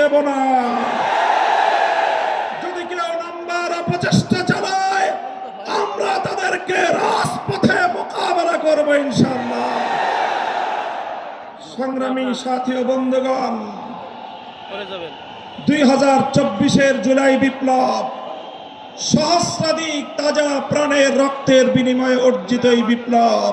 দেব না। যদি কেউ নাম্বার অপচেষ্টা চালায় আমরা তাদেরকে রাজপথে মোকাবেলা করব ইনশাল্লাহ সংগ্রামী সাথী ও বন্ধুগণ দুই হাজার চব্বিশের জুলাই বিপ্লব সহস্রাধিক তাজা প্রাণের রক্তের বিনিময়ে অর্জিত এই বিপ্লব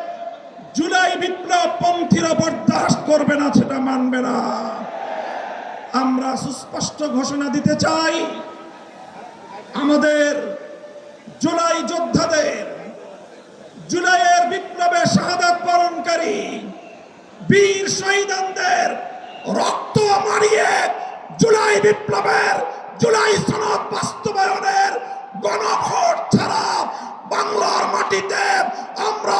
জুলাই বিপ্লব পন্থীরা বরদাস্ত করবে না, সেটা মানবে না। আমরা সুস্পষ্ট ঘোষণা দিতে চাই, আমাদের জুলাই যোদ্ধাদের, জুলাইয়ের বিপ্লবে শাহাদাত বরণকারী বীর শহীদানদের রক্ত মারিয়ে জুলাই বিপ্লবের, জুলাই সনদ বাস্তবায়নের গণভোট ছাড়া বাংলার মাটিতে আমরা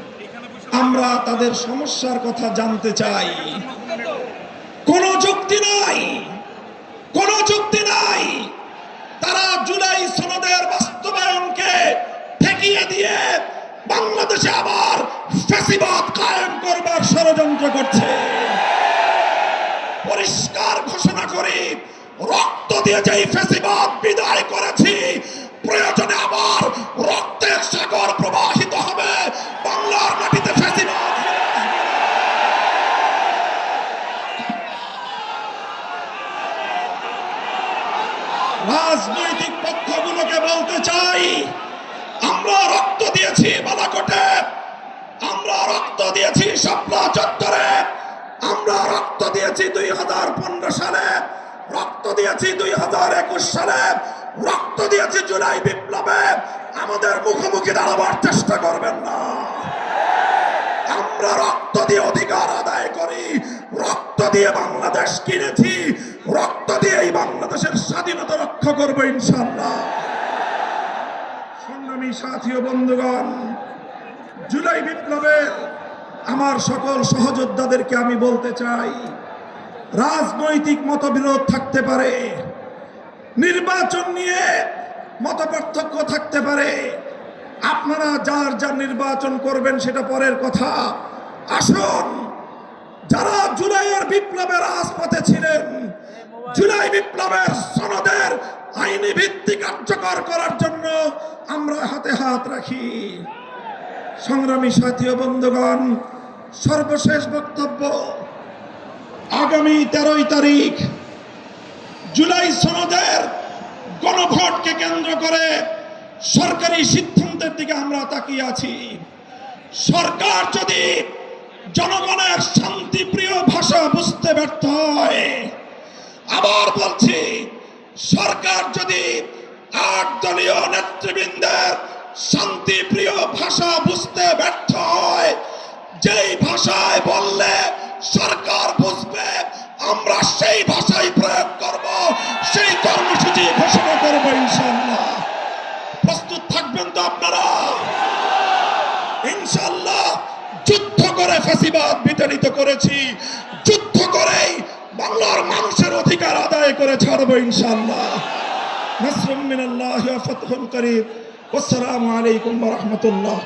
আমরা তাদের সমস্যার কথা জানতে চাই। কোনো যুক্তি নাই। কোনো যুক্তি নাই। তারা জুলাই সনদের বাস্তবায়নকে ঠেকিয়ে দিয়ে বাংলাদেশে আবার ফ্যাসিবাদ কায়েম করবার ষড়যন্ত্র করছে। পরিষ্কার ঘোষণা করি, রক্ত দিয়ে যেই ফেসিবাদ বিদায় করেছি, প্রয়োজনে আবার রক্তের সাগর প্রবাহিত হবে। বাংলার মাটিতে ফেসিবাদ রাজনৈতিক পক্ষগুলোকে বলতে চাই আমরা রক্ত দিয়েছি বালাকোটে আমরা রক্ত দিয়েছি শাপলা চত্বরে। আমরা রক্ত দিয়েছি দুই হাজার পনেরো সালে। রক্ত দিয়েছি দুই হাজার একুশ সালে। রক্ত দিয়েছি জুলাই বিপ্লবে। আমাদের মুখোমুখি দাঁড়াবার চেষ্টা করবেন না। আমরা রক্ত দিয়ে অধিকার আদায় করি। রক্ত দিয়ে বাংলাদেশ কিনেছি। রক্ত দিয়ে এই বাংলাদেশের স্বাধীনতা রক্ষা করব ইনশাল্লাহ সংগ্রামী সাথী বন্ধুগণ, জুলাই বিপ্লবের আমার সকল সহযোদ্ধাদেরকে আমি বলতে চাই, রাজনৈতিক মতবিরোধ থাকতে পারে, নির্বাচন নিয়ে মত থাকতে পারে। আপনারা যার যার নির্বাচন করবেন সেটা পরের কথা। আসুন, যারা জুলাইয়ের বিপ্লবের রাজপথে ছিলেন, জুলাই বিপ্লবের সনদের আইনি ভিত্তি কার্যকর করার জন্য আমরা হাতে হাত রাখি। সংগ্রামী সাথী ও বন্ধুগণ, সর্বশেষ বক্তব্য, আগামী তেরোই তারিখ জুলাই সনদের গণভোটকে কেন্দ্র করে সরকারি সিদ্ধান্তের দিকে আমরা তাকিয়ে আছি। সরকার যদি জনগণের শান্তিপ্রিয় ভাষা বুঝতে ব্যর্থ হয়, আবার বলছি সরকার যদি আট দলীয় নেতৃবৃন্দের শান্তিপ্রিয় ভাষা বুঝতে ব্যর্থ হয়, যেই ভাষায় বললে সরকার বুঝবে, আমরা সেই ভাষাই প্রয়োগ করব, সেই কর্মসূচি ঘোষণা করব ইনশাল্লাহ প্রস্তুত থাকবেন তো আপনারা? ইনশাল্লাহ যুদ্ধ করে ফাঁসিবাদ বিতাড়িত করেছি, যুদ্ধ করেই বাংলার মানুষের অধিকার আদায় করে ছাড়বো ইনশাল্লাহ মিনাল্লাহ ওয়াসসালামু আলাইকুম ওয়া রাহমাতুল্লাহ।